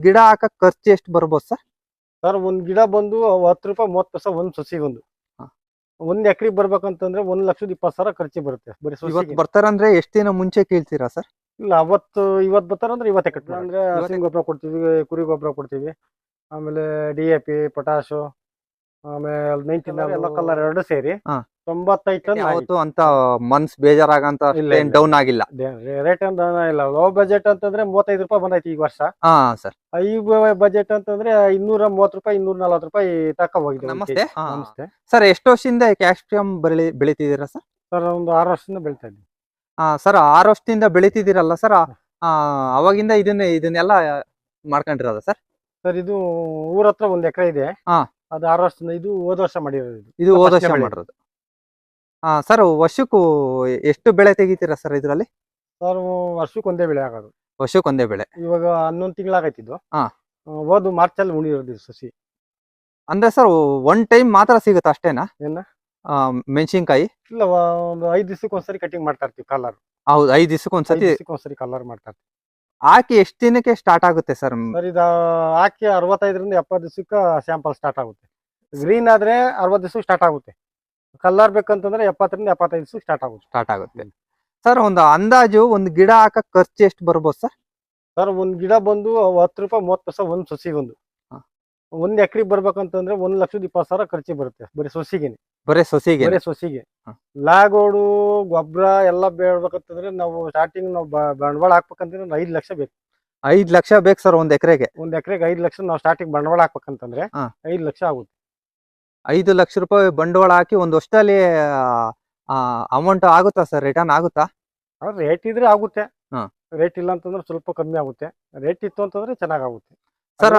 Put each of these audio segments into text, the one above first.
ಗಿಡ ಹಾಕಕ್ ಖರ್ಚು ಎಷ್ಟು ಬರ್ಬೋದು ಸರ್? ಸರ್ ಒಂದ್ ಗಿಡ ಬಂದು ಹತ್ತು ರೂಪಾಯಿ ಮೂವತ್ತು ಪೈಸೆ ಒಂದ್ ಸಸಿಗೊಂದು ಒಂದು. ಒಂದ್ ಎಕರೆ ಬರ್ಬೇಕಂತಂದ್ರೆ ಒಂದ್ ಲಕ್ಷದ ಇಪ್ಪತ್ತು ಸಾವಿರ ಖರ್ಚು ಬರುತ್ತೆ ಬರೀ ಇವತ್ತು ಸಸಿಗೆ ಬರ್ತಾರಂದ್ರೆ ಎಷ್ಟು ದಿನ ಮುಂಚೆ ಕೇಳ್ತೀರಾ ಸರ್? ಇಲ್ಲ ಅವತ್ತು ಇವತ್ ಬರ್ತಾರಂದ್ರೆ ಇವತ್ತೇ ಕಟ್ ಅಂದ್ರೆ ಇವತ್ತೇ- ಹಸಿನ ಗೊಬ್ಬರ ಕೊಡ್ತೀವಿ ಕುರಿ ಗೊಬ್ಬರ ಕೊಡ್ತೀವಿ. ಆಮೇಲೆ ಡಿ ಎ ಪಿ ಪೊಟಾಶು ಆಮೇಲೆ ನೈನ್ಟೀನ್ ಎಲ್ಲ ಕಲರ್ ಎರಡು ಸೇರಿ. ಹಾ. ತೊಂಬತ್ತೈದು ಟನ್ ಯಾವತ್ತು ಅಂತ ಮನ್ಸ್ ಬೇಜಾರಾಗಂತ ಇಲ್ಲ, ಏನ್ ಇಲ್ಲ. ಡೌನ್ ಆಗಿಲ್ಲ. ರೇಟ್ ಅಂತ ಇಲ್ಲ ಲೋ ಬಜೆಟ್ ಅಂತಂದ್ರೆ ಮೂವತ್ತೈದು ರೂಪಾಯಿ ಬಂದೈತಿ ಈ ವರ್ಷ. ಹಾ ಸರ್. ಐ ಬಜೆಟ್ ಅಂತಂದ್ರೆ ಇನ್ನೂರ ಮೂವತ್ತು ರೂಪಾಯಿ ಇನ್ನೂರ ನಲ್ವತ್ತು ರೂಪಾಯಿ ತಕ ಹೋಗಿದೆ ನಮಸ್ತೆ. ಹಾ. ನಮಸ್ತೆ. ಸರ್ ಎಷ್ಟು ವರ್ಷದಿಂದ ಕ್ಯಾಲ್ಸಿಯಂ ಬೆಳಿ ಬೆಳಿತಿದ್ದೀರಾ ಸರ್? ಸರ್ ಒಂದು ಆರು ವರ್ಷದಿಂದ ಬೆಳಿತಾ ಇದ್ದೀವಿ ಆ ಸರ್ ಆರು ವರ್ಷದಿಂದ ಬೆಳಿತಿದ್ದೀರಲ್ಲ ಸರ್ ಆ ಅವಾಗಿಂದ ಇದನ್ನ ಇದನ್ನೆಲ್ಲ ಮಾಡ್ಕೊಂಡಿರೋದ ಸರ್? ಸರ್ ಇದು ಊರ ಹತ್ರ ಒಂದ್ ಎಕರೆ ಇದೆ. ಹಾ. ಅದು ಆರು ವರ್ಷದಿಂದ ಇದು ಹೋದ ವರ್ಷ ಮಾಡಿರೋದು ಇದು. ಇದು ಹೋದ ವರ್ಷ ಮಾಡಿರೋದು. ಹಾ ಸರ್ ವರ್ಷಕ್ಕೂ ಎಷ್ಟು ಬೆಳೆ ತೆಗಿತೀರಾ ಸರ್ ಇದರಲ್ಲಿ? ಸರ್ ವರ್ಷಕ್ಕೆ ಒಂದೇ ಬೆಳೆ ಆಗೋದು. ವರ್ಷಕ್ಕೆ ಒಂದೇ ಬೆಳೆ. ಇವಾಗ ಹನ್ನೊಂದು ತಿಂಗಳಾಗೈತಿದ್ದು ಹಾ. ಹೋದು ಮಾರ್ಚ್ ಅಲ್ಲಿ ಉಣಿರೋದು ಇದು ಸಸಿ. ಅಂದ್ರೆ ಸರ್ ಒನ್ ಟೈಮ್ ಮಾತ್ರ ಸಿಗುತ್ತೆ ಅಷ್ಟೇನಾ? ಏನ? ಆ, ಮೆಣಸಿನ್ಕಾಯಿ? ಇಲ್ಲ ವ- ಒಂದು ಐದು ದಿವಸಕ್ಕೆ ಒಂದ್ಸರಿ ಕಟಿಂಗ್ ಮಾಡ್ತಾ ಇರ್ತೀವಿ ಕಲರ್ ಹೌದು ಐದು ದಿವಸಕ್ಕೆ ಒಂದ್ಸತಿ ದಿವಸಕ್ಕೆ ಒಂದ್ಸರಿ ಕಲರ್ ಮಾಡ್ತಾ ಇರ್ತೀವಿ. ಹಾಕಿ ಎಷ್ಟು ದಿನಕ್ಕೆ ಸ್ಟಾರ್ಟ್ ಆಗುತ್ತೆ ಸರ್ ಸರ್ ಇದು ಹಾಕಿ ಅರವತ್ತೈದರಿಂದ ಎಪ್ಪತ್ತು ದಿವಸಕ್ಕೆ ಸ್ಯಾಂಪಲ್ ಸ್ಟಾರ್ಟ್ ಆಗುತ್ತೆ. ಗ್ರೀನ್ ಆದ್ರೆ ಅರವತ್ತು ದಿವಸಕ್ಕೆ ಸ್ಟಾರ್ಟ್ ಆಗುತ್ತೆ. ಕಲರ್ ಬೇಕಂತಂದ್ರೆ ಎಪ್ಪತ್ತರಿಂದ ಎಪ್ಪತ್ತೈದು ದಿವಸಕ್ಕೆ ಸ್ಟಾರ್ಟ್ ಆಗುತ್ತೆ. ಸ್ಟಾರ್ಟ್ ಆಗುತ್ತೆ. ಸರ್ ಒಂದು ಅಂದಾಜು ಒಂದು ಗಿಡ ಹಾಕಕ್ ಖರ್ಚು ಎಷ್ಟು ಬರ್ಬೋದು ಸರ್ ಸರ್ ಒಂದು ಗಿಡ ಬಂದು ಹತ್ತು ರೂಪಾಯಿ ಮೂವತ್ತು ಪೈಸೆ ಒಂದು ಸಸಿಗೊಂದು. ಒಂದ್ ಎಕರೆ ಬರ್ಬೇಕಂತಂದ್ರೆ ಒಂದ್ ಲಕ್ಷದ ಇಪ್ಪತ್ತು ಸಾವಿರ ಖರ್ಚು ಬರುತ್ತೆ ಬರೀ ಸೊಸಿಗೆನೆ. ಬರೀ ಸೊಸಿಗೆ? ಬರೀ ಸೊಸಿಗೆ. ಲಾಗೋಡು ಗೊಬ್ಬರ ಎಲ್ಲ ಬೇಡ್ಬೇಕಂತಂದ್ರೆ ನಾವು ಸ್ಟಾರ್ಟಿಂಗ್ ನಾವು ಬಂಡವಾಳ ಹಾಕ್ಬೇಕಂತಂದ್ರೆ ಒಂದು ಐದು ಲಕ್ಷ ಬೇಕು. ಐದ್ ಲಕ್ಷ ಬೇಕು ಸರ್ ಒಂದ್ ಎಕರೆಗೆ? ಒಂದ್ ಎಕರೆಗೆ ಐದ್ ಲಕ್ಷ ನಾವು ಸ್ಟಾರ್ಟಿಂಗ್ ಬಂಡವಾಳ ಹಾಕ್ಬೇಕಂತಂದ್ರೆ ಐದ್ ಲಕ್ಷ ಆಗುತ್ತೆ. ಐದು ಲಕ್ಷ ರೂಪಾಯಿ ಬಂಡವಾಳ ಹಾಕಿ ಒಂದ್ ವರ್ಷದಲ್ಲಿ ಅಮೌಂಟ್ ಆಗುತ್ತಾ ಸರ್? ರಿಟರ್ನ್ ಆಗುತ್ತಾ? ರೇಟ್ ಇದ್ರೆ ಆಗುತ್ತೆ. ರೇಟ್ ಇಲ್ಲ ಅಂತಂದ್ರೆ ಸ್ವಲ್ಪ ಕಮ್ಮಿ ಆಗುತ್ತೆ. ರೇಟ್ ಇತ್ತು ಅಂತಂದ್ರೆ ಚೆನ್ನಾಗಾಗುತ್ತೆ ಸರ್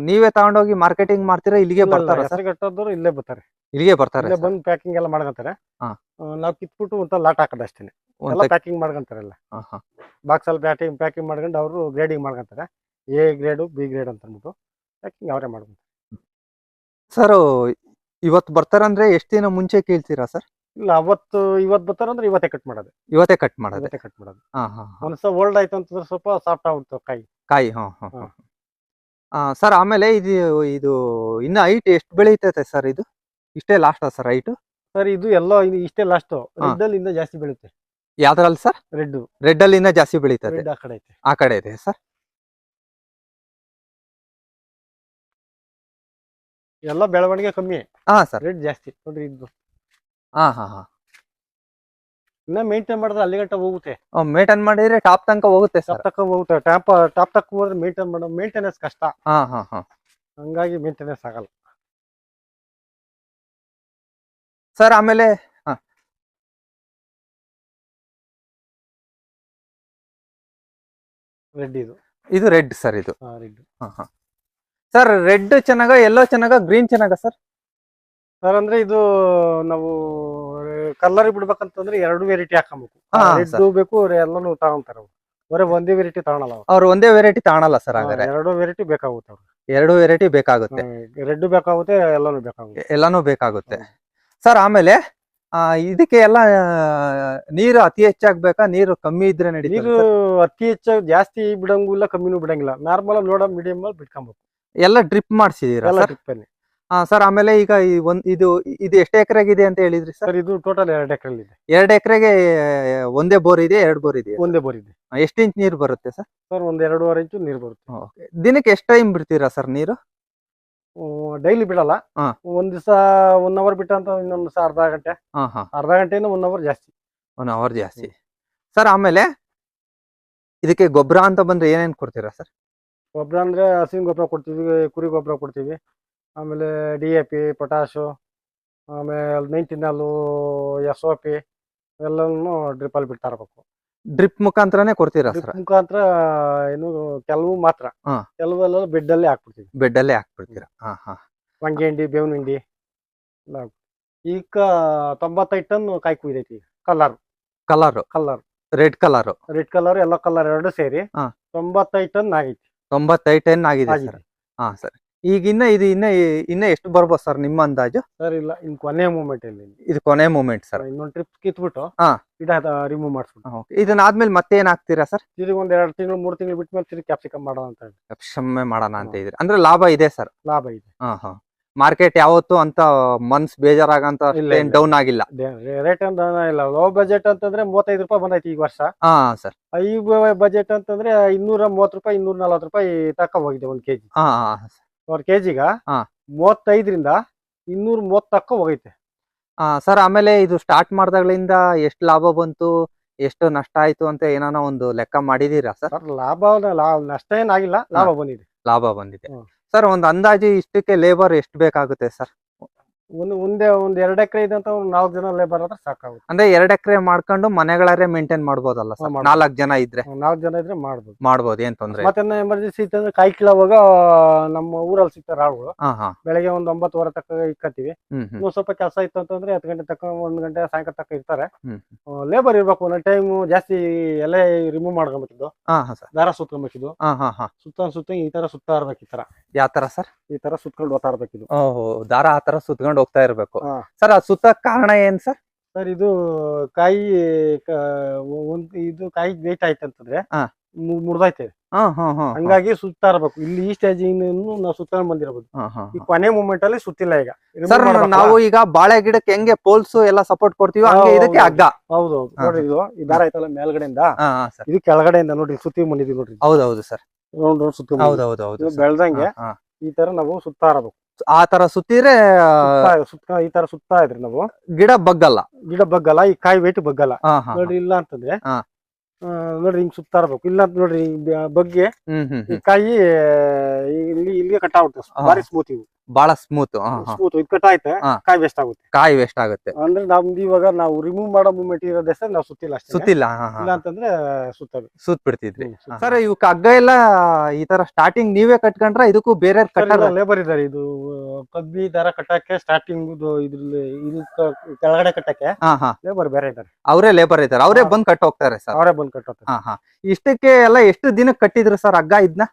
ನೀವೇ ತಗೊಂಡೋಗಿ ಮಾರ್ಕೆಟಿಂಗ್ ಮಾಡ್ತೀರಾ? ಇಲ್ಲಿಗೆ ಬರ್ತಾರೆ ಸರ್ ಇಲ್ಲೇ ಬರ್ತಾರೆ. ಇಲ್ಲಿಗೆ ಬರ್ತಾರೆ ಬಂದ್ ಬಂದು ಪ್ಯಾಕಿಂಗ್ ಎಲ್ಲ ಮಾಡ್ಕೊಂತಾರೆ. ಹಾ. ನಾವು ಕಿತ್ಬಿಟ್ಟು ಒಂದ್ ಲಾಟ್ ಹಾಕೋದು ಅಷ್ಟೇ ಎಲ್ಲ ಪ್ಯಾಕಿಂಗ್ ಮಾಡ್ಕೊಂತಾರಲ್ಲ. ಬಾಕ್ಸ್ ಅಲ್ಲಿ ಪ್ಯಾಕಿಂಗ್ ಪ್ಯಾಕಿಂಗ್ ಮಾಡ್ಕೊಂಡು ಅವರು ಗ್ರೇಡಿಂಗ್ ಮಾಡ್ಕೊಂತಾರೆ. ಎ ಗ್ರೇಡು ಬಿ ಗ್ರೇಡ್ ಅಂತ ಅಂದ್ಬಿಟ್ಟು ಪ್ಯಾಕಿಂಗ್ ಅವರೇ ಮಾಡ್ಕೊಂತಾರೆ. ಸರ್ ಇವತ್ತು ಬರ್ತಾರಂದ್ರೆ ಎಷ್ಟು ದಿನ ಮುಂಚೆ ಕೇಳ್ತೀರಾ ಸರ್ ಇಲ್ಲ ಅವತ್ತು ಇವತ್ತು ಬರ್ತಾರಂದ್ರೆ ಇವತ್ತೇ ಕಟ್ ಮಾಡೋದು. ಇವತ್ತೇ ಕಟ್ ಮಾಡೋದು. ಇವತ್ತೇ ಕಟ್ ಮಾಡೋದು. ಹಾ ಹಾ ಹಾ. ಒಂದ್ಸ ಓಲ್ಡ್ ಆಯ್ತು ಅಂತಂದ್ರೆ ಸ್ವಲ್ಪ ಸಾಫ್ಟ್ ಆಗ್ಬಿಡ್ತು ಕಾಯಿ ಕಾಯಿ ಹಾ. ಹಾ. ಸರ್ ಆಮೇಲೆ ಇದು ಇದು ಇನ್ನು ಹೈಟ್ ಎಷ್ಟು ಬೆಳೀತೈತೆ ಸರ್ ಇದು? ಇಷ್ಟೇ ಲಾಸ್ಟ್ ಸರ್ ಹೈಟ್ ಸರ್ ಇದು ಎಲ್ಲ ಇಷ್ಟೇ ಲಾಸ್ಟ್ ರೆಡ್ ಅಲ್ಲಿ ಇಂದ ಜಾಸ್ತಿ ಬೆಳೆಯುತ್ತೆ. ಯಾವ್ದ್ರಲ್ಲಿ ಸರ್? ರೆಡ್ ರೆಡ್ ಅಲ್ಲಿ ಇನ್ನ ಜಾಸ್ತಿ ಬೆಳೀತದೆ. ರೆಡ್ ಆ ಕಡೆ ಐತೆ. ಆ ಕಡೆ ಇದೆ ಸರ್? ಎಲ್ಲ ಬೆಳವಣಿಗೆ ಕಮ್ಮಿ. ಹಾ ಸರ್. ರೇಟ್ ಜಾಸ್ತಿ. ನೋಡ್ರಿ ಇದು ಹಾ ಹಾ ಹಾ. ಇನ್ನ ಮೇಂಟೈನ್ ಮಾಡಿದ್ರೆ ಅಲ್ಲಿ ಗಂಟ ಹೋಗುತ್ತೆ ಮೇಂಟೈನ್ ಮಾಡಿದ್ರೆ ಟಾಪ್ ತನಕ ಹೋಗುತ್ತೆ ಟಾಪ್ ಸರ್ ತಕ್ಕ ಹೋಗುತ್ತೆ. ಟಾಪ್ ಟಾಪ್ ತಕ್ಕ ಹೋದ್ರೆ ಮೇಂಟೈನ್ ಮಾಡೋ ಮೇಂಟೆನೆನ್ಸ್ ಕಷ್ಟ. ಹಾ ಹಾ ಹಾ. ಹಂಗಾಗಿ ಮೇಂಟೆನೆನ್ಸ್ ಆಗಲ್ಲ. ಸರ್ ಆಮೇಲೆ ಹಾ. ರೆಡ್ ಇದು. ಇದು ರೆಡ್ ಸರ್ ಇದು. ರೆಡ್ ಹಾ ಹಾ. ಸರ್ ರೆಡ್ ಚೆನ್ನಾಗ ಎಲ್ಲೋ ಚೆನ್ನಾಗ ಗ್ರೀನ್ ಚೆನ್ನಾಗ ಸರ್ ಸರ್ ಅಂದ್ರೆ ಇದು ನಾವು ಕಲರ್ ಬಿಡ್ಬೇಕಂತಂದ್ರೆ ಎರಡು ವೆರೈಟಿ ಹಾಕೊಬೇಕು ಹಾ, ರೆಡ್ sir. ಬೇಕು ಎಲ್ಲಾನು ತಗೊಂತಾರೆ ಅವ್ರು. ಬರೀ ಒಂದೇ ವೆರೈಟಿ ತಗೊಳಲ್ಲ ಅವ್ರು. ಅವ್ರು ಒಂದೇ ವೆರೈಟಿ ತಗೊಳಲ್ಲ ಸರ್ ಹಾಗಾದ್ರೆ. ಎರಡು ವೆರೈಟಿ ಬೇಕಾಗುತ್ತೆ ಅವ್ರು ಎರಡು ವೆರೈಟಿ ಬೇಕಾಗುತ್ತೆ. ರೆಡ್ ಬೇಕಾಗುತ್ತೆ ಎಲ್ಲಾನು ಬೇಕಾಗುತ್ತೆ. ಎಲ್ಲಾನು ಬೇಕಾಗುತ್ತೆ. ಸರ್ ಆಮೇಲೆ ಆ, ಇದಕ್ಕೆ ಎಲ್ಲ ನೀರು ಅತಿ ಹೆಚ್ಚಾಗ್ಬೇಕಾ? ನೀರು ಕಮ್ಮಿ ಇದ್ರೆ ನಡೀತದೆ ನೀರು ಅತಿ ಹೆಚ್ಚಾಗಿ ಜಾಸ್ತಿ ಬಿಡಂಗಿಲ್ಲ ಕಮ್ಮಿನೂ ಬಿಡಂಗಿಲ್ಲ. ನಾರ್ಮಲ್ ನೋಡ ಮೀಡಿಯಂ ಅಲ್ಲಿ ಬಿಟ್ಕೊಬೇಕು. ಎಲ್ಲ ಡ್ರಿಪ್ ಮಾಡಿಸಿದೀರಾ ಎಲ್ಲ ಸರ್ ಡ್ರಿಪ್ ಅಲ್ಲಿ. ಹಾ ಸರ್ ಆಮೇಲೆ ಈಗ ಈ ಒಂದ್ ಇದು ಇದು ಎಷ್ಟು ಎಕರೆಗಿದೆ ಅಂತ ಹೇಳಿದ್ರಿ ಸರ್? ಸರ್ ಇದು ಟೋಟಲ್ ಎರಡು ಎಕರೆ ಇದೆ ಎರಡು ಎಕರೆಗೆ ಒಂದೇ ಬೋರ್ ಇದೆ ಎರಡು ಬೋರ್ ಇದೆ ಒಂದೇ ಬೋರ್ ಇದೆ. ಎಷ್ಟು ಇಂಚ್ ನೀರು ಬರುತ್ತೆ ಸರ್? ಸರ್ ಒಂದ್ ಎರಡೂವರೆ ಇಂಚು ನೀರು ಬರುತ್ತೆ. ದಿನಕ್ಕೆ ಎಷ್ಟು ಟೈಮ್ ಬಿಡ್ತೀರಾ ಸರ್ ನೀರು? ಡೈಲಿ ಬಿಡಲ್ಲ. ಹಾ. ಒಂದ್ ದಿವಸ ಒನ್ ಅವರ್ ಬಿಟ್ಟ ಅಂತ ಇನ್ನೊಂದ್ ದಿವಸ ಅರ್ಧ ಗಂಟೆ. ಹಾ ಹಾ. ಅರ್ಧ ಗಂಟೆಯಿಂದ ಒನ್ ಅವರ್ ಜಾಸ್ತಿ. ಒನ್ ಅವರ್ ಜಾಸ್ತಿ. ಸರ್ ಆಮೇಲೆ ಇದಕ್ಕೆ ಗೊಬ್ಬರ ಅಂತ ಬಂದ್ರೆ ಏನೇನ್ ಕೊಡ್ತೀರಾ ಸರ್? ಗೊಬ್ಬರ ಅಂದ್ರೆ ಹಸಿನ ಗೊಬ್ಬರ ಕೊಡ್ತೀವಿ ಕುರಿ ಗೊಬ್ಬರ ಕೊಡ್ತೀವಿ. ಆಮೇಲೆ ಡಿ ಎ ಪಿ ಪೊಟಾಶು ಆಮೇಲೆ ನೈಂಟಿನಲ್ಲು ಎಸ್ ಒ ಪಿ ಎಲ್ಲವನ್ನು ಡ್ರಿಪ್ಪಲ್ಲಿ ಬಿಡ್ತಾ ಇರಬೇಕು. ಡ್ರಿಪ್ ಮುಖಾಂತರನೇ ಕೊಡ್ತೀರಾ ಡ್ರಿಪ್ ಸರ್? ಮುಖಾಂತರ ಏನು ಕೆಲವು ಮಾತ್ರ. ಕೆಲವೆಲ್ಲ ಬೆಡ್ ಅಲ್ಲಿ ಹಾಕ್ಬಿಡ್ತೀವಿ. ಬೆಡ್ ಅಲ್ಲೇ ಹಾಕ್ಬಿಡ್ತೀರಾ? ಹಾ ಹಾ. wange ಹಿಂಡಿ ಬೇವಿನ ಹಿಂಡಿ. ಈಗ ತೊಂಬತ್ತೈದು ಟನ್ ಕಾಯಿ ಕುಯ್ದೈತಿ colour colour colour red colour red colour yellow colour ಎರಡು ಸೇರಿ. ತೊಂಬತ್ತೈದು ಟನ್ ಆಗೈತಿ. ತೊಂಬತ್ತೈದು ಟನ್ ಆಗಿದೆ ಸರ್. ಆಗಿದೆ ಹಾ ಸರ್. ಈಗ ಇನ್ನ ಇದು ಇನ್ನ ಇನ್ನ ಎಷ್ಟು ಬರ್ಬೋದು ಸರ್ ನಿಮ್ಮ ಅಂದಾಜು? ಸರ್ ಇಲ್ಲ ಇನ್ ಕೊನೆ ಮೂಮೆಂಟ್ ಇಲ್ಲಿ. ಇದು ಕೊನೆ ಮೂಮೆಂಟ್ ಸರ್. ಇನ್ನೊಂದು ಟ್ರಿಪ್ ಕಿತ್ಬಿಟ್ಟು ಹಾ. ಗಿಡ ರಿಮೂವ್ ಮಾಡಿಸ್ಬಿಟ್ಟು ಇದನ್ನಾದ್ಮೇಲೆ ಮತ್ತೆ ಏನ್ ಹಾಕ್ತೀರಾ ಸರ್? ತಿರುಗಿ ಒಂದ್ ಎರಡು ತಿಂಗಳು ಮೂರು ತಿಂಗಳು ಬಿಟ್ಟ ಮೇಲೆ ತಿರುಗಿ ಕ್ಯಾಪ್ಸಿಕಮ್ ಮಾಡೋಣ ಅಂತ ಹೇಳಿ. ಕ್ಷಮೆ ಮಾಡೋಣ ಅಂತ ಇದ್ರಿ ಅಂದ್ರೆ ಲಾಭ ಇದೆ ಸರ್? ಲಾಭ ಇದೆ. ಹಾ ಹಾ. ಮಾರ್ಕೆಟ್ ಯಾವತ್ತು ಅಂತ ಮನ್ಸ್ ಬೇಜಾರಾಗಂತ ಡೌನ್ ಆಗಿಲ್ಲ. ರೇಟ್ ಇಲ್ಲ ಲೋ ಬಜೆಟ್ ಅಂತಂದ್ರೆ ಮೂವತ್ತೈದು ರೂಪಾಯಿ ಬಂದೈತಿ ಈ ವರ್ಷ. ಹಾ ಸರ್. ಈ ಬಜೆಟ್ ಅಂತಂದ್ರೆ ಇನ್ನೂರ ಮೂವತ್ತು ರೂಪಾಯಿ ಇನ್ನೂರ ನಲ್ವತ್ತು ರೂಪಾಯಿ ತಕ ಹೋಗಿದೆ ಒಂದ್ ಕೆಜಿ ಹಾ ಹಾ ಕೆ ಕೆಜಿಗ ಹಾ. ಮೂವತ್ತೈದರಿಂದ ಇನ್ನೂರ ಮೂವತ್ತಕ್ಕೂ ತಕ್ಕ ಹೋಗೈತೆ ಸರ್ ಆಮೇಲೆ ಇದು ಸ್ಟಾರ್ಟ್ ಮಾಡ್ದಾಗ್ಲಿಂದ ಎಷ್ಟು ಲಾಭ ಬಂತು ಎಷ್ಟು ನಷ್ಟ ಆಯ್ತು ಅಂತ ಏನಾನ ಒಂದು ಲೆಕ್ಕ ಮಾಡಿದೀರಾ ಸರ್? ಲಾಭ ನಷ್ಟ ಏನಾಗಿಲ್ಲ ಲಾಭ ಬಂದಿದೆ. ಲಾಭ ಬಂದಿದೆ. ಸರ್ ಒಂದು ಅಂದಾಜು ಇಷ್ಟಕ್ಕೆ ಲೇಬರ್ ಎಷ್ಟು ಬೇಕಾಗುತ್ತೆ ಸರ್? ಒಂದು ಒಂದೇ ಒಂದ್ ಎರಡ್ ಎಕರೆ ಇದೆ ಅಂತ ಒಂದ್ ನಾಲ್ಕು ಜನ ಲೇಬರ್ ಆದ್ರೆ ಸಾಕಾಗುತ್ತೆ. ಅಂದ್ರೆ ಎರಡ್ ಎಕರೆ ಮಾಡ್ಕೊಂಡು ಮನೆಗಳಾರೆ ಮೇಂಟೈನ್ ಮಾಡ್ಬೋದಲ್ಲ ಹಾ, ಸರ್? ಮಾಡ್ಬೋದು. ನಾಲ್ಕು ಜನ ಇದ್ರೆ? ನಾಲ್ಕು ಜನ ಇದ್ರೆ ಮಾಡ್ಬೋದು. ಮಾಡ್ಬೋದು ಏನ್ ತೊಂದ್ರೆ ಇಲ್ಲ. ಮತ್ತೆ ಎಮರ್ಜೆನ್ಸಿ ಇತ್ತಂದ್ರೆ ಕಾಯಿ ಕೀಳೋವಾಗ ನಮ್ಮ ಊರಲ್ಲಿ ಸಿಗ್ತಾರೆ ಆಳುಗಳು ಹಾ ಹಾ. ಬೆಳಗ್ಗೆ ಒಂದ್ ಒಂಬತ್ತುವರೆ ತಕ್ಕ ಇಕ್ಕತ್ತೀವಿ. ಹ್ಮ್ ಹ್ಮ್. ಇನ್ನೊಂದ್ ಸ್ವಲ್ಪ ಕೆಲಸ ಇತ್ತು ಅಂತಂದ್ರೆ ಹತ್ತು ಗಂಟೆ ತಕ್ಕ ಒಂದ್ ಗಂಟೆ ಸಾಯಂಕಾಲ ತಕ್ಕ ಇರ್ತಾರೆ. ಹ್ಮ್ ಲೇಬರ್ ಇರ್ಬೇಕು ಒಂದ್ ಟೈಮ್ ಜಾಸ್ತಿ ಎಲೆ ರಿಮೂವ್ ಮಾಡ್ಕೊಬೇಕಿದ್ದು ಹಾ ಹಾ ಸರ್. ದಾರ ಸುತ್ಕೊಬೇಕಿದ್ದು ಹಾ ಹಾ ಹಾ. ಸುತ್ತ ಸುತ್ತ ಈ ತರ ಸುತ್ತ ಇರ್ಬೇಕು ಈ ತರ. ಯಾವ ತರ ಸರ್? ಈ ತರ ಸುತ್ಕೊಂಡು ಓತಾಡ್ಬೇಕಿದ್ದು ಓಹೋ ದಾರ ಆ ತರ ಸುತ್ಕೊಂಡು ಹೋಗ್ತಾ ಇರ್ಬೇಕು. ಸರ್ ಅದ್ ಸುತ್ತ ಕಾರಣ ಏನ್ ಸರ್? ಸರ್ ಇದು ಕಾಯಿ ಒಂದ್ ಇದು ಕಾಯಿ ವೇಟ್ ಆಯ್ತು ಅಂತಂದ್ರೆ ಹಾ. ಮು- ಮುರ್ದೈತೆ ಹಂಗಾಗಿ ಸುತ್ತಾ ಇರ್ಬೇಕು. ಇಲ್ಲಿ ಈ ಸ್ಟೇಜ್ ನಾವು ಸುತ್ತ ಬಂದಿರಬಹುದು ಈ ಕೊನೆ ಮೂಮೆಂಟ್ ಅಲ್ಲಿ ಸುತ್ತಿಲ್ಲ ಈಗ. ಸರ್ ನಾವು ಈಗ ಬಾಳೆ ಗಿಡಕ್ಕೆ ಹೆಂಗೆ ಪೋಲ್ಸ್ ಎಲ್ಲ ಸಪೋರ್ಟ್ ಕೊಡ್ತೀವಿ ಹಂಗೆ ಇದಕ್ಕೆ ಅಗ್ಗ ಹಗ್ಗ. ಹೌದು. ನೋಡ್ರಿ ಇದು ಈ ದಾರ ಐತಲ್ಲ ಮೇಲ್ಗಡೆಯಿಂದ? ಇದು ಕೆಳಗಡೆಯಿಂದ ನೋಡ್ರಿ ಸುತ್ತಿ ಬಂದಿದೀವಿ ನೋಡ್ರಿ. ಹೌದೌದು ಸರ್. ರೌಂಡ್ ರೌಂಡ್ ಸುತ್ತಿ ಹೌದೌದು. ಬೆಳ್ದಂಗೆ. ಈ ತರ ನಾವು ಸುತ್ತಾ ಇರಬೇಕು. ಆ ತರ ಸುತ್ತಿದ್ರೆ ಸುತ್ತಾ- ಈ ತರ ಸುತ್ತಾ ಇದ್ರಿ ನಾವು. ಗಿಡ ಬಗ್ಗಲ್ಲ. ಗಿಡ ಬಗ್ಗಲ್ಲ ಈ ಕಾಯಿ ವೇಟ್ ಬಗ್ಗಲ್ಲ. ನೋಡ್ರಿ ಇಲ್ಲ ಅಂತಂದ್ರೆ ಆ, ನೋಡ್ರಿ ಹಿಂಗ್ ಸುತ್ತಾ ಇರ್ಬೇಕು. ಇಲ್ಲ ಅಂತ ನೋಡ್ರಿ ಬಗ್ಗೆ ಕಾಯಿ ಇಲ್ಲಿ ಇಲ್ಲಿಗೆ ಕಟ್. ಬಾರಿ ಸ್ಮೂತ್ ಇವು. ಬಹಳ ಸ್ಮೂತ್ ಸ್ಮೂತ್ ಇದು ಕಟ್ ಆಯ್ತು. ಕಾಯಿ ವೇಸ್ಟ್ ಆಗುತ್ತೆ. ಕಾಯಿ ವೇಸ್ಟ್ ಆಗುತ್ತೆ. ಅಂದ್ರೆ ನಮ್ದು ಇವಾಗ ನಾವು ರಿಮೂವ್ ಮಾಡೋ ಮೂಮೆಂಟ್ ಇರೋದೇ ಸರ್ ನಾವು ಸುತ್ತಿಲ್ಲ ಅಷ್ಟೇ. ಸುತ್ತಿಲ್ಲ ಇಲ್ಲ ಅಂತಂದ್ರೆ ಸುತ್ತವೆ ಸುತ್ ಬಿಡ್ತಿದ್ರಿ. ಸರ್ ಇವಕ್ಕೆ ಹಗ್ಗ ಎಲ್ಲ ಈ ತರ ಸ್ಟಾರ್ಟಿಂಗ್ ನೀವೇ ಕಟ್ಕೊಂಡ್ರ ಇದಕ್ಕೂ ಬೇರೆ ಲೇಬರ್ ಇದಾರೆ ಇದು ಕಬ್ಬಿ ದಾರ ಕಟ್ಟಕ್ಕೆ ಸ್ಟಾರ್ಟಿಂಗ್ ಇದ್ರಲ್ಲಿ ಇದು ಕೆಳಗಡೆ ಕಟ್ಟಕ್ಕೆ ಲೇಬರ್ ಬೇರೆ ಇದಾರೆ ಅವರೇ ಲೇಬರ್ ಇದಾರೆ ಅವರೇ. ಬಂದ್ ಕಟ್ ಹೋಗ್ತಾರೆ ಸರ್. ಅವರೇ ಬಂದ್ ಕಟ್ಟ ಹಾ ಹಾ. ಇಷ್ಟಕ್ಕೆ ಎಲ್ಲ ಎಷ್ಟು ದಿನ ಕಟ್ಟಿದ್ರು ಸರ್ ಹಗ್ಗ ಇದನ್ನ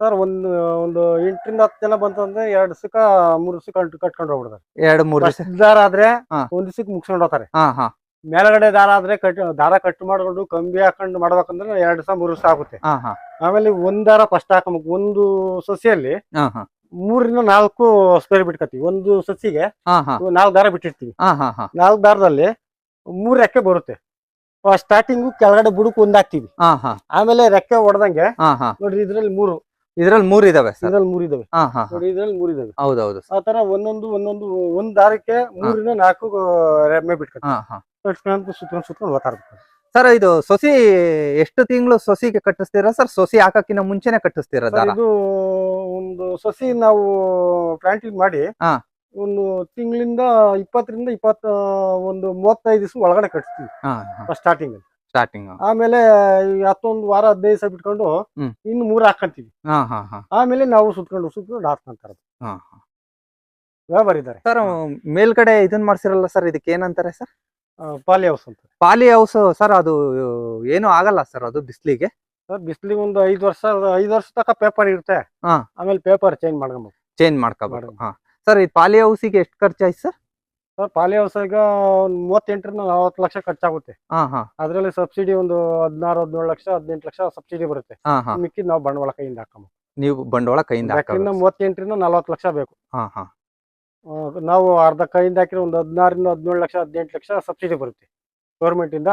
ಸರ್ ಒಂದು ಒಂದು ಎಂಟರಿಂದ ಹತ್ತು ಜನ ಬಂತಂದ್ರೆ ಎರಡ್ ದಿವಸಕ್ಕ ಮೂರ್ ದಿವಸ ಕಟ್ಕೊಂಡು ಹೋಗ್ಬಿಡ್ತಾರೆ. ಎರಡು ಮೂರು ದಿವಸ? ದಾರ ಆದ್ರೆ ಹಾ. ಒಂದ್ ದಿವಸಕ್ಕೆ ಮುಗಿಸ್ಕೊಂಡು ಹೋಗ್ತಾರೆ. ಹಾ ಹಾ. ಮೇಲ್ಗಡೆ ದಾರ ಆದ್ರೆ ಕಟ್ ದಾರ ಕಟ್ ಮಾಡ್ಕೊಂಡು ಕಂಬಿ ಹಾಕೊಂಡು ಮಾಡ್ಬೇಕಂದ್ರೆ ಎರಡು ದಿವಸ ಮೂರು ದಿವಸ ಆಗುತ್ತೆ. ಹಾ ಹಾ. ಆಮೇಲೆ ಒಂದ್ ದಾರ ಫಸ್ಟ್ ಹಾಕಬೇಕು. ಒಂದು ಸಸಿಯಲ್ಲಿ ಹಾ ಹಾ. ಮೂರರಿಂದ ನಾಲ್ಕು ಸ್ಪೇರ್ ಬಿಟ್ಕತ್ತೀವಿ ಒಂದು ಸಸಿಗೆ ಹಾ ಹಾ. ನಾಲ್ಕು ದಾರ ಬಿಟ್ಟಿರ್ತೀವಿ. ಹಾ ಹಾ ಹಾ. ನಾಲ್ಕು ದಾರದಲ್ಲಿ ಮೂರ್ ರೆಕ್ಕೆ ಬರುತ್ತೆ. ಸ್ಟಾರ್ಟಿಂಗ್ ಕೆಳಗಡೆ ಬುಡಕ್ ಒಂದ್ ಹಾಕ್ತಿವಿ. ಹಾ ಹಾ. ಆಮೇಲೆ ರೆಕ್ಕೆ ಹೊಡೆದಂಗೆ ಹಾ ಹಾ. ನೋಡ್ರಿ ಇದ್ರಲ್ಲಿ ಮೂರು. ಇದ್ರಲ್ಲಿ ಮೂರ್ ಇದಾವೆ ಸರ್. ಇದ್ರಲ್ಲಿ ಮೂರ್ ಇದಾವೆ. ನೋಡಿ ಇದ್ರಲ್ಲಿ ಮೂರ್ ಇದಾವೆ. ಹೌದೌದು ಆ ತರ ಒಂದೊಂದು ಒಂದೊಂದು ಒಂದ್ ದಾರಕ್ಕೆ ಮೂರಿಂದ ನಾಲ್ಕು ರೆಮ್ಮೆ ಬಿಟ್ಕೊಂಡು ಹಾ ಹಾ. ಕಟ್ಸ್ಕೊಂಡ್ ಸುತ್ಕೊಂಡ್ ಸುತ್ಕೊಂಡ್ ಓದ್ತಾ ಸರ್ ಇದು ಸೊಸಿ ಎಷ್ಟು ತಿಂಗಳು ಸೊಸಿಗೆ ಕಟ್ಟಿಸ್ತೀರಾ ಸರ್? ಸೊಸಿ ಹಾಕಕ್ಕಿಂತ ಮುಂಚೆನೆ ಕಟ್ಟಿಸ್ತೀರಾ ಸರ್, ಇದು ಒಂದು ಸೊಸಿ ನಾವು ಪ್ಲಾಂಟಿಂಗ್ ಮಾಡಿ. ಒಂದು ತಿಂಗಳಿಂದ ಇಪ್ಪತ್ತರಿಂದ ಇಪ್ಪತ್ತ ಒಂದು ಮೂವತ್ತೈದು ದಿವಸ ಒಳಗಡೆ ಕಟ್ತೀವಿ ಸ್ಟಾರ್ಟಿಂಗ್ ಸ್ಟಾರ್ಟಿಂಗ್ ಸ್ಟಾರ್ಟಿಂಗ್ ಆಮೇಲೆ ಹತ್ತೊಂದು ವಾರ ಹದಿನೈದು ದಿವಸ ಬಿಟ್ಕೊಂಡು ಹ್ಮ್. ಇನ್ನು ಮೂರ್ ಹಾಕಂತೀವಿ. ಹಾ ಹಾ ಹಾ. ಆಮೇಲೆ ನಾವು ಸುತ್ಕೊಂಡು ಸುತ್ಕೊಂಡು ಹಾಕೊಂತಾರ ಹಾ ವ್ಯಾಪಾರ ಇದ್ದಾರೆ ಸರ್ ಮೇಲ್ಗಡೆ ಇದನ್ ಮಾಡ್ಸಿರಲ್ಲ ಸರ್ ಇದಕ್ಕೆ ಏನಂತಾರೆ ಸರ್ ಪಾಲಿ ಹೌಸ್ ಅಂತ. ಪಾಲಿ ಹೌಸ್ ಸರ್ ಅದು ಏನು ಆಗಲ್ಲ ಸರ್ ಅದು ಬಿಸ್ಲಿಗೆ? ಸರ್ ಬಿಸಿಲಿಗೆ ಒಂದು ಐದು ವರ್ಷ ಐದು ವರ್ಷ ತನಕ ಪೇಪರ್ ಇರುತ್ತೆ. ಹಾ. ಆಮೇಲೆ ಪೇಪರ್ ಚೇಂಜ್ ಮಾಡ್ಕೊಬೇಕು ಚೇಂಜ್ ಮಾಡ್ಕೋಬೇಕು ಮಾಡ್ಬೇಕು. ಹಾ. ಸರ್ ಈ ಪಾಲಿ ಹೌಸಿಗೆ ಎಷ್ಟು ಖರ್ಚಾಯ್ತು ಸರ್ ಸರ್ ಪಾಲಿ ಹೌಸ್ ಈಗ ಮೂವತ್ತೆಂಟರಿಂದ ನಲವತ್ತು ಲಕ್ಷ ಖರ್ಚಾಗುತ್ತೆ. ಹಾ ಹಾ. ಅದರಲ್ಲಿ ಸಬ್ಸಿಡಿ ಒಂದು ಹದಿನಾರು ಹದಿನೇಳು ಲಕ್ಷ ಹದಿನೆಂಟು ಲಕ್ಷ ಸಬ್ಸಿಡಿ ಬರುತ್ತೆ. ಮಿಕ್ಕಿದ್ ನಾವು ಬಂಡವಾಳ ಕೈಯಿಂದ ಹಾಕಬೇಕು ನೀವು ಬಂಡವಾಳ ಕೈಯಿಂದ ಯಾಕಂದ್ರೆ ಹಾಕೋದು ಮೂವತ್ತೆಂಟರಿಂದ ನಲವತ್ತು ಲಕ್ಷ ಬೇಕು. ಹಾ ಹಾ. ನಾವು ಅರ್ಧ ಕೈಯಿಂದ ಹಾಕಿದ್ರೆ ಒಂದು ಹದಿನಾರಿಂದ ಹದಿನೇಳು ಲಕ್ಷ ಹದಿನೆಂಟು ಲಕ್ಷ ಸಬ್ಸಿಡಿ ಬರುತ್ತೆ. ಗೌರ್ಮೆಂಟ್ ಇಂದ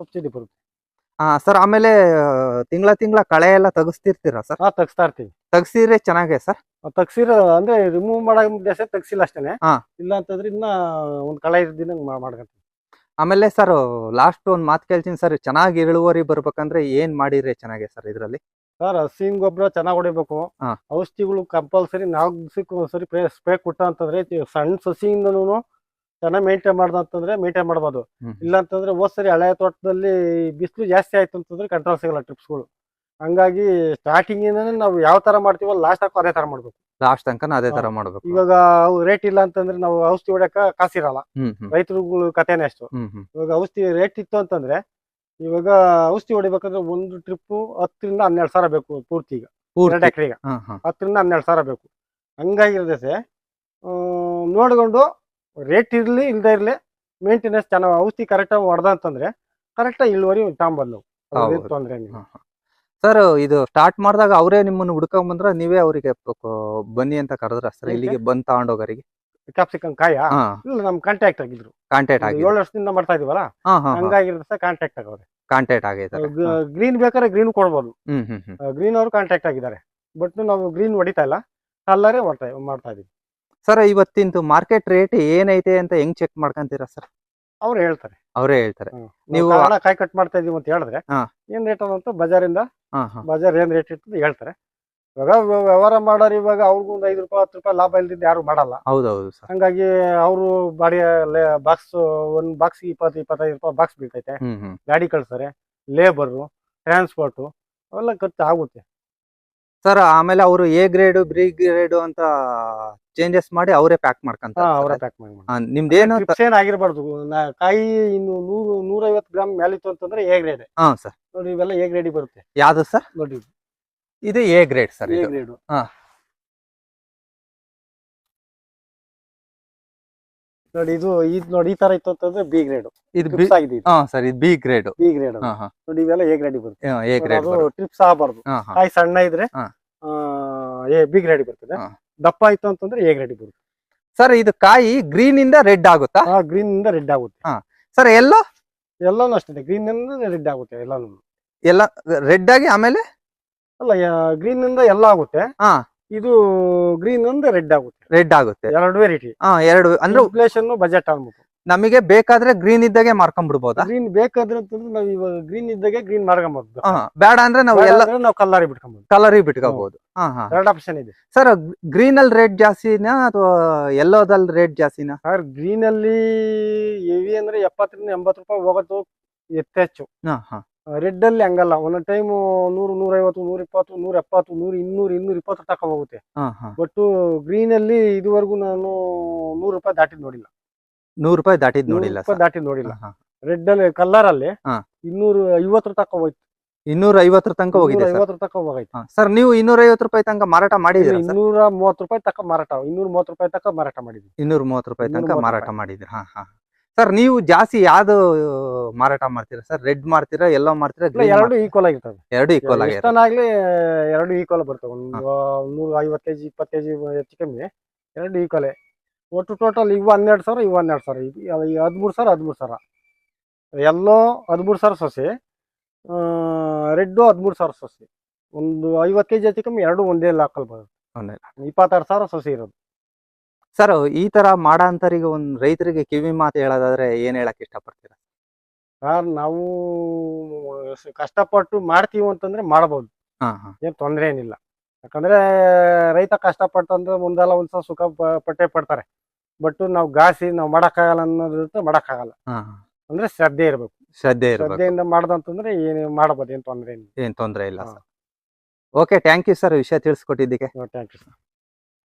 ಸಬ್ಸಿಡಿ ಬರುತ್ತೆ. ಹಾ ಸರ್ ಆಮೇಲೆ ತಿಂಗಳ ತಿಂಗಳ ಕಳೆ ಎಲ್ಲ ತೆಗಿಸ್ತಿರ್ತೀರಾ ಸರ್? ಹಾ ತೆಗಿಸ್ತಾ ಇರ್ತೀವಿ. ತಗಸಿದ್ರೆ ಚೆನ್ನಾಗೆ ಸರ್? ತಗ್ಸಿರ ಅಂದ್ರೆ ರಿಮೂವ್ ಮಾಡೋ ಉದ್ದೇಶ ತಗ್ಸಿಲ್ಲ ಅಷ್ಟೇನೆ ಹಾ. ಇಲ್ಲ ಅಂತಂದ್ರೆ ಇನ್ನ ಒಂದ್ ಕಳೆ ದಿನ ಮಾಡ್ಕೊಂತೀನಿ ಆಮೇಲೆ ಸರ್ ಲಾಸ್ಟ್ ಒಂದ್ ಮಾತು ಕೇಳ್ತೀನಿ ಸರ್ ಚೆನ್ನಾಗಿ ಇಳುವರಿ ಬರ್ಬೇಕಂದ್ರೆ ಏನ್ ಮಾಡಿದ್ರೆ ಚೆನ್ನಾಗಿ ಸರ್ ಇದ್ರಲ್ಲಿ ಸರ್ ಹಸಿನ್ ಗೊಬ್ಬರ ಚೆನ್ನಾಗಿ ಹೊಡಿಬೇಕು ಹಾ. ಔಷಧಿಗಳು ಕಂಪಲ್ಸರಿ ನಾಲ್ಕು ದಿವಸಕ್ಕೆ ಒಂದ್ಸರಿ ಸ್ಪ್ರೇ ಕೊಟ್ಟ ಅಂತಂದ್ರೆ ಸಣ್ಣ ಸಸಿಯಿಂದನೂ ಚೆನ್ನಾಗಿ ಮೇಂಟೈನ್ ಮಾಡ್ದ ಅಂತಂದ್ರೆ ಮೇಂಟೈನ್ ಮಾಡ್ಬೋದು ಹ್ಮ್. ಇಲ್ಲ ಅಂತಂದ್ರೆ ಹೋದ್ ಸರಿ ಹಳೆ ತೋಟದಲ್ಲಿ ಬಿಸಿಲು ಜಾಸ್ತಿ ಆಯ್ತು ಅಂತಂದ್ರೆ ಕಂಟ್ರೋಲ್ ಸಿಗಲ್ಲ ಟ್ರಿಪ್ಸ್ಗಳು ಹಂಗಾಗಿ ಸ್ಟಾರ್ಟಿಂಗ್ ನಾವು ಯಾವ ತರ ಮಾಡ್ತೀವೋ ಲಾಸ್ಟ್ ಹಾಕೋ ಅದೇ ತರ ಮಾಡ್ಬೇಕು. ಲಾಸ್ಟ್ ತನಕ ಅದೇ ತರ. ಮಾಡ್ಬೇಕು. ಇವಾಗ ರೇಟ್ ಇಲ್ಲ ಅಂತಂದ್ರೆ ನಾವು ಔಷಧಿ ಹೊಡಕ ಕಾಸಿರಲ್ಲ ರೈತರುಗಳು ಕಥೆನೇ ಅಷ್ಟು. ಇವಾಗ ಔಷಧಿ ರೇಟ್ ಇತ್ತು ಅಂತಂದ್ರೆ ಇವಾಗ ಔಷಧಿ ಹೊಡಿಬೇಕಂದ್ರೆ ಒಂದು ಟ್ರಿಪ್ ಹತ್ತರಿಂದ ಹನ್ನೆರಡು ಸಾವಿರ ಬೇಕು ಪೂರ್ತಿ ಈಗ. ಎರಡು ಎಕರೆಗೆ. ಹತ್ತರಿಂದ ಹನ್ನೆರಡು ಸಾವಿರ ಬೇಕು. ಹಂಗಾಗಿರದೆ ಸೆ ನೋಡ್ಕೊಂಡು ರೇಟ್ ಇರಲಿ ಇಲ್ದೇ ಇರಲಿ ಮೇಂಟೆನೆನ್ಸ್ ಚೆನ್ನಾಗಿ ಔಷಧಿ ಕರೆಕ್ಟಾಗಿ ಹೊಡೆದ ಅಂತಂದ್ರೆ ಕರೆಕ್ಟಾಗಿ ಇಳುವರಿ ತಗೊಂಬಲ್ಲ ನಾವು. ತೊಂದರೆ ಸರ್ ಇದು ಸ್ಟಾರ್ಟ್ ಮಾಡಿದಾಗ ಅವರೇ ನಿಮ್ಮನ್ನು ಹುಡ್ಕೊಂಡ್ ಬಂದ್ರ ನೀವೇ ಅವರಿಗೆ ಬನ್ನಿ ಅಂತ ಕರೆದ್ರ ಸರ್ ಇಲ್ಲಿಗೆ ಬಂದ್ ತಗೊಂಡೋಗರಿಗೆ. ಕ್ಯಾಪ್ಸಿಕಮ್ ಕಾಯ? ಇಲ್ಲ ನಮ್ ಕಾಂಟ್ಯಾಕ್ಟ್ ಆಗಿದ್ರು. ಕಾಂಟ್ಯಾಕ್ಟ್ ಆಗಿ ಏಳು ವರ್ಷದಿಂದ ಮಾಡ್ತಾ ಇದೀವಲ್ಲ? ಹಾ ಹಾ ಹಂಗಾಗಿರುತ್ತೆ ಸರ್ ಕಾಂಟ್ಯಾಕ್ಟ್ ಆಗವ್ರೆ. ಕಾಂಟ್ಯಾಕ್ಟ್ ಆಗೈತಾರೆ ಗ್ರೀನ್ ಬೇಕಾದ್ರೆ ಗ್ರೀನ್ ಕೊಡ್ಬೋದು. ಗ್ರೀನ್ ಅವರು ಕಾಂಟ್ಯಾಕ್ಟ್ ಆಗಿದ್ದಾರೆ. ಬಟ್ ನಾವು ಗ್ರೀನ್ ಹೊಡಿತಾ ಇಲ್ಲ. ಕಲ್ಲರೇ ಹೊಡ್ತಾ ಮಾಡ್ತಾ ಇದೀವಿ. ಸರ್ ಇವತ್ತಿಂದು ಮಾರ್ಕೆಟ್ ರೇಟ್ ಏನೈತೆ ಅಂತ ಹೆಂಗ್ ಚೆಕ್ ಮಾಡ್ಕೊಂತೀರಾ ಸರ್ ಅವ್ರು ಹೇಳ್ತಾರೆ. ಅವರೇ ಹೇಳ್ತಾರೆ. ನೀವು ಕಾಯಿ ಕಟ್ ಮಾಡ್ತಾ ಇದೀವಿ ಅಂತ ಹೇಳಿದ್ರೆ. ಏನ್ ರೇಟ್ ಅಂತ ಬಜಾರಿಂದ ಬಜಾರ್ ಏನ್ ರೇಟ್ ಇರ್ತದೆ ಹೇಳ್ತಾರೆ. ಇವಾಗ ವ್ಯವಹಾರ ಮಾಡೋರು ಇವಾಗ ಅವ್ರಿಗೂ ಒಂದು ಐದು ರೂಪಾಯಿ ಹತ್ತು ರೂಪಾಯಿ ಲಾಭ ಇಲ್ದಿದ್ದು ಯಾರು ಮಾಡಲ್ಲ. ಹೌದೌದು ಸರ್. ಹಂಗಾಗಿ ಅವರು ಬಾಡಿ ಬಾಕ್ಸ್ ಒಂದ್ ಬಾಕ್ಸ್ ಇಪ್ಪತ್ತು ಇಪ್ಪತ್ತೈದು ರೂಪಾಯಿ ಬಾಕ್ಸ್ ಬೀಳ್ತೈತೆ ಗಾಡಿ ಕಳ್ಸರೆ ಲೇಬರು ಟ್ರಾನ್ಸ್ಪೋರ್ಟು ಅವೆಲ್ಲ ಖರ್ಚು ಆಗುತ್ತೆ ಸರ್ ಆಮೇಲೆ ಅವರು ಎ ಗ್ರೇಡ್ ಬಿ ಗ್ರೇಡ್ ಅಂತ ಚೇಂಜಸ್ ಮಾಡಿ ಅವರೇ ಪ್ಯಾಕ್ ಮಾಡ್ಕೊಂತ ಅವರ ಪ್ಯಾಕ್ ಮಾಡಿ ನಿಮ್ದೇನು ಏನ್ ಕಾಯಿ ಇನ್ನು ನೂರು ನೂರೈವತ್ತು ಗ್ರಾಮ್ ಮ್ಯಾಲಿತ್ತು ಅಂತಂದ್ರೆ ಎ ಗ್ರೇಡ್ ಹಾ ಸರ್. ನೋಡಿ ಇವೆಲ್ಲ ಎ ಗ್ರೇಡಿ ಬರುತ್ತೆ. ಯಾವ್ದು ಸರ್? ನೋಡಿ. ಇದು A grade sir A grade ಹಾ. ನೋಡಿ ಇದು ಇದು ನೋಡಿ ಈ ತರ ಇತ್ತು ಅಂತಂದ್ರೆ ಬಿ ಗ್ರೇಡ್ ಇದು ಬಿ ಆಗಿದೆ ಹಾ ಸರ್ ಇದು ಬಿ ಗ್ರೇಡ್ ಬಿ ಗ್ರೇಡ್ ನೋಡಿ ಇವೆಲ್ಲ ಎ ಗ್ರೇಡಿ ಬರುತ್ತೆ. ಎ ಗ್ರೇಡ್ ಟ್ರಿಪ್ಸ್ ಆಗಬಾರ್ದು. ಕಾಯಿ ಸಣ್ಣ ಇದ್ರೆ. ಎ ಬಿ ಗ್ರೇಡ್ ಬರ್ತದೆ. ದಪ್ಪ ಆಯ್ತು ಅಂತಂದ್ರೆ ಎ ಗ್ರೇಡ್ ಬರುತ್ತೆ. ಸರ್ ಇದು ಕಾಯಿ ಗ್ರೀನ್ ಇಂದ ರೆಡ್ ಆಗುತ್ತಾ? ಗ್ರೀನ್ ಇಂದ ರೆಡ್ ಆಗುತ್ತೆ. Sir yellow? ಎಲ್ಲಾನು ಅಷ್ಟೇ ಗ್ರೀನ್ ಇಂದ ರೆಡ್ ಆಗುತ್ತೆ ಎಲ್ಲಾನು. ಎಲ್ಲ ರೆಡ್ ಆಗಿ ಆಮೇಲೆ? ಅಲ್ಲ ಗ್ರೀನ್ ಇಂದ ಎಲ್ಲ ಆಗುತ್ತೆ. ಹಾ. ಇದು ಗ್ರೀನ್ ಅಂದ್ರೆ ರೆಡ್ ಆಗುತ್ತೆ. ರೆಡ್ ಆಗುತ್ತೆ. ಎರಡು ವೆರೈಟಿ ಹಾ ಎರಡು ಅಂದ್ರೆ ಇನ್ಫ್ಲೇಷನ್ ಬಜೆಟ್ ಆಗ್ಬಿಟ್ಟು. ನಮಗೆ ಬೇಕಾದ್ರೆ ಗ್ರೀನ್ ಇದ್ದಾಗೆ ಮಾರ್ಕೊಂಡ್ಬಿಡ್ಬೋದಾ ಗ್ರೀನ್ ಬೇಕಾದ್ರೆ ಅಂತಂದ್ರೆ ನಾವು ಇವಾಗ ಗ್ರೀನ್ ಇದ್ದಾಗೆ ಗ್ರೀನ್ ಮಾಡ್ಕೊಂಬೋದು ಹಾ ಬೇಡ ಅಂದ್ರೆ ನಾವು ಎಲ್ಲ ನಾವು ಕಲರ್ ಬಿಟ್ಕೊಂಬೋದು. ಕಲರ್ ಬಿಟ್ಕೋಬಹುದು ಹಾ ಹಾ. ಎರಡು ಆಪ್ಷನ್ ಇದೆ. ಸರ್ ಗ್ರೀನ್ ಅಲ್ಲಿ ರೇಟ್ ಜಾಸ್ತಿನಾ ಅಥವಾ ಎಲ್ಲೋದಲ್ಲಿ ರೇಟ್ ಜಾಸ್ತಿನಾ? ಸರ್ ಗ್ರೀನ್ ಅಲ್ಲಿ ಹೆವಿ ಅಂದ್ರೆ ಎಪ್ಪತ್ತರಿಂದ ಎಂಬತ್ತು ರೂಪಾಯಿ ಹೋಗೋದು ಯಥೇಚ್ಚು ರೆಡ್ ಅಲ್ಲಿ ಹಂಗಲ್ಲ. ಒಂದೊಂದ್ ಟೈಮ್ ನೂರು ನೂರೈವತ್ತು ನೂರ ಇಪ್ಪತ್ತು ನೂರ ಎಪ್ಪತ್ತು ನೂರ ಇನ್ನೂರು ಇನ್ನೂರ ಇಪ್ಪತ್ತು ತಕ ಹೋಗುತ್ತೆ. ಬಟ್ ಗ್ರೀನ್ ಅಲ್ಲಿ ಇದುವರೆಗೂ ನಾನು ನೂರು ರೂಪಾಯಿ ದಾಟಿದ್ ನೋಡಿಲ್ಲ. ನೂರು ರೂಪಾಯಿ ದಾಟಿದ್ ನೋಡಿಲ್ಲ ದಾಟಿದ್ ನೋಡಿಲ್ಲ. ರೆಡ್ ಅಲ್ಲಿ ಕಲರ್ ಅಲ್ಲಿ ಇನ್ನೂರ ಐವತ್ತರ ತಕ ಹೋಯ್ತು. ಇನ್ನೂರ ಐವತ್ತರ ತನಕ ಹೋಗಿದೆ ಐವತ್ತರ ತಕ ಹೋಗೈತೆ. ಸರ್ ನೀವು ಇನ್ನೂರ ಐವತ್ತು ರೂಪಾಯಿ ತನಕ ಮಾರಾಟ ಮಾಡಿದ್ರಿ ಇನ್ನೂರ ಮೂವತ್ತು ರೂಪಾಯಿ ತಕ ಮಾರಾಟ ಇನ್ನೂರ ಮೂವತ್ತು ರೂಪಾಯಿ ತಕ ಮಾರಾಟ ಮಾಡಿದ್ರಿ ಇನ್ನೂರ ಮೂವತ್ತು ರೂಪಾಯಿ ತನಕ ಮಾರಾಟ. ಮಾಡಿದ್ರಿ ಹಾ ಹಾ. ಸರ್ ನೀವು ಜಾಸ್ತಿ ಯಾವ್ದು ಮಾರಾಟ ಮಾಡ್ತೀರಾ? ಸರ್ ರೆಡ್ ಮಾಡ್ತೀರಾ ಎಲ್ಲೋ ಮಾಡ್ತೀರಾ ಎರಡು ಈಕ್ವಲ್ ಆಗಿರ್ತವೆ. ಎರಡು ಈಕ್ವಲ್ ಆಗಿ ಆಗ್ಲಿ ಎರಡು ಈಕ್ವಲ್ ಬರ್ತವೆ. ಒಂದು ನೂರ ಐವತ್ತು ಕೆಜಿ ಇಪ್ಪತ್ತು ಕೆಜಿ ಹೆಚ್ಚು ಕಮ್ಮಿ. ಎರಡು ಈಕ್ವಲೆ ಒಟ್ಟು ಟೋಟಲ್ ಇವು ಹನ್ನೆರಡು ಸಾವಿರ ಇವು ಹನ್ನೆರಡು ಸಾವಿರ. ಇದು ಈ ಹದಿಮೂರು ಸಾವಿರ ಹದಿಮೂರು ಸಾವಿರ. ಎಲ್ಲೋ ಹದಿಮೂರು ಸಾವಿರ ಸೊಸೆ. ರೆಡ್ಡು ಹದಿಮೂರು ಸಾವಿರ ಸೊಸೆ. ಒಂದು ಐವತ್ತು ಕೆಜಿ ಹೆಚ್ಚು ಕಮ್ಮಿ ಎರಡು ಒಂದೇ ಲಾಕಲ್ ಬರುತ್ತೆ ಇಪ್ಪತ್ತಾರು ಸಾವಿರ ಸೊಸೆ ಇರೋದು. ಸರ್ ಈ ತರ ಮಾಡಾಂತರಿಗೆ ಒಂದ್ ರೈತರಿಗೆ ಕಿವಿ ಮಾತು ಹೇಳೋದಾದ್ರೆ ಏನ್ ಹೇಳಕ್ ಇಷ್ಟಪಡ್ತೀರಾ? ಸರ್ ನಾವು ಕಷ್ಟಪಟ್ಟು ಮಾಡ್ತೀವಿ ಅಂತಂದ್ರೆ ಮಾಡಬಹುದು ಹಾ ಹಾ. ಏನ್ ತೊಂದ್ರೆ ಏನಿಲ್ಲ. ಯಾಕಂದ್ರೆ ರೈತ ಕಷ್ಟಪಟ್ಟಂದ್ರೆ ಮುಂದೆಲ್ಲ ಒಂದ್ಸಲ ಸುಖ ಪ- ಪಟ್ಟೆ ಪಡ್ತಾರೆ. ಬಟ್ ನಾವು ಗಾಸಿ ನಾವು ಮಾಡಕ್ಕಾಗಲ್ಲ ಅನ್ನೋದ್ರ ಮಾಡಕ್ಕಾಗಲ್ಲ. ಹಾ ಅಂದ್ರೆ ಶ್ರದ್ಧೆ ಇರ್ಬೇಕು. ಶ್ರದ್ಧೆ ಇರ್ಬೇಕು. ಶ್ರದ್ಧೆಯಿಂದ ಮಾಡ್ದಂತಂದ್ರೆ ಏನ್ ಮಾಡಬಹುದು ಏನ್ ತೊಂದರೆ ಏನ್ ತೊಂದ್ರೆ ಇಲ್ಲ ಹಾ. Sir okay thank you sir ವಿಷಯ ತಿಳಿಸ್ಕೊಟ್ಟಿದ್ದಕ್ಕೆ. ಇಲ್ಲ ಥ್ಯಾಂಕ್ ಯು